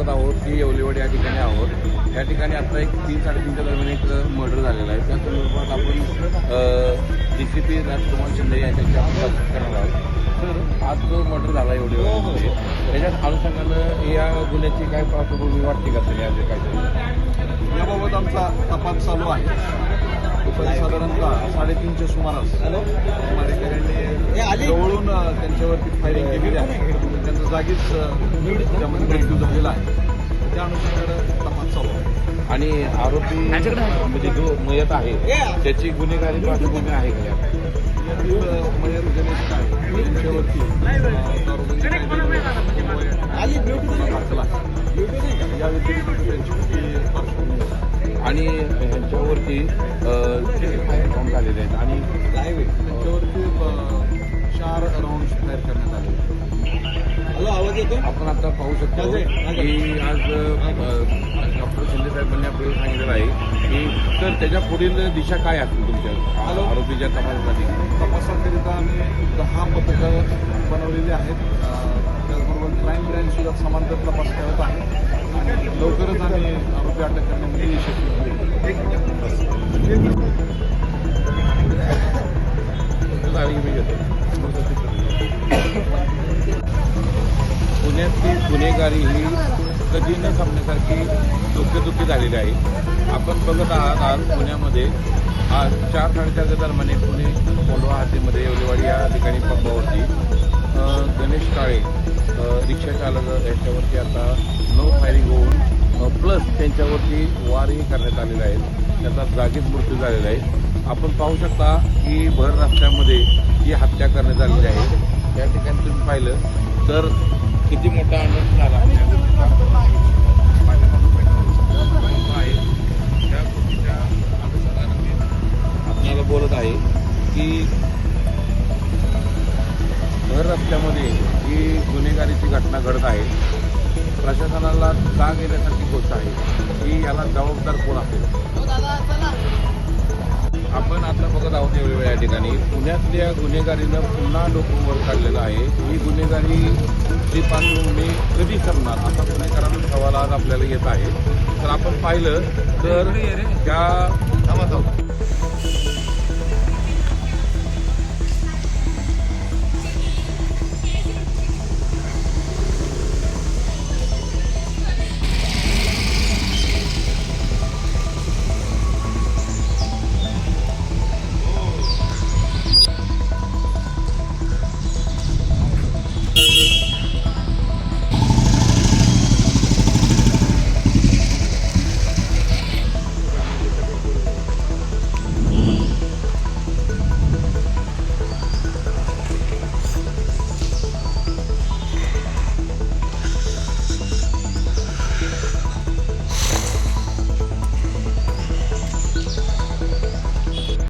बघत आहोत की येवलेवाडी या ठिकाणी आहोत. या ठिकाणी आता एक तीन साडेतीनच्या दरम्यान एक मर्डर झालेला आहे. त्या संदर्भात आपण D C P Rajkumar Shinde यांच्याशी आपण चर्चा करणार आहोत. तर आज जो मर्डर झाला एवढे त्याच्यात अनुषंगानं या गुन्ह्याची काय पार्श्वभूमी वाटते का तुम्ही आज काय याबाबत आमचा तपास चालू आहे. दुपारी साधारणतः साडेतीनच्या सुमारास. जवळून त्यांच्यावरती फायरिंग केलेली आहे. त्यांचा जागीच त्यामध्ये मृत्यू झालेला आहे. त्या अनुषंगानं तपास चालू आहे. आणि आरोपी म्हणजे जो मयत आहे त्याची गुन्हेगारी पार्श्वभूमी आहे का? मयत गणेश काय त्यांच्यावरती अ, दारूबंदी कायद्यान्वये दाखल आहे या व्यतिरिक्त त्यांची कुठली पार्श्वभूमी नाही. आणि ह्यांच्यावरती किती फायर झालेले आहेत? आणि त्यांच्यावरती चार राऊंड फायर करण्यात आले. आपण आता पाहू शकतो की आज डॉक्टर शिंदे साहेबांनी आपल्याला सांगितलेलं आहे की तर त्याच्या पुढील दिशा काय असेल तुमच्या? हॅलो. आरोपीच्या तपासासाठी. तपासाकरिता आम्ही दहा पथकं बनवलेली आहेत. त्याचबरोबर क्राईम ब्रँच सुद्धा समांतर तपास करत आहे. आणि लवकरच आम्ही आरोपी अटक करण्यामध्ये यशस्वी होऊ. गुन्हेगारी ही कधी न संपण्यासारखी डोकेदुखी झालेली आहे. आपण बघत आहात आज पुण्यामध्ये. आज चार साडेचारच्या दरम्यान पुणे कोंडवा हातीमध्ये येवलेवाडी या ठिकाणी पंपावरती गणेश काळे रिक्षा चालक यांच्यावरती आता नो फायरिंग होऊन प्लस त्यांच्यावरती वारही करण्यात आलेला आहे त्याचा जागीच मृत्यू झालेला आहे. आपण पाहू शकता की भर रस्त्यामध्ये ही हत्या करण्यात आलेली आहे. या ठिकाणी तुम्ही पाहिलं तर किती मोठा आनंद झाला आहे. त्या गोष्टीच्या आपल्याला बोलत आहे की घर रस्त्यामध्ये ही गुन्हेगारीची घटना घडत आहे प्रशासनाला जाग येण्यासारखी गोष्ट आहे की याला जबाबदार कोण असेल आपण आता बघत आहोत या ठिकाणी. पुण्यातल्या गुन्हेगारीनं पुन्हा डोकं वर काढलेलं आहे. ही गुन्हेगारी ची पार्श्वभूमी कधी करणार असा पुणेकरांचा सवाल आज आपल्याला येत आहे. तर आपण पाहिलं तर त्या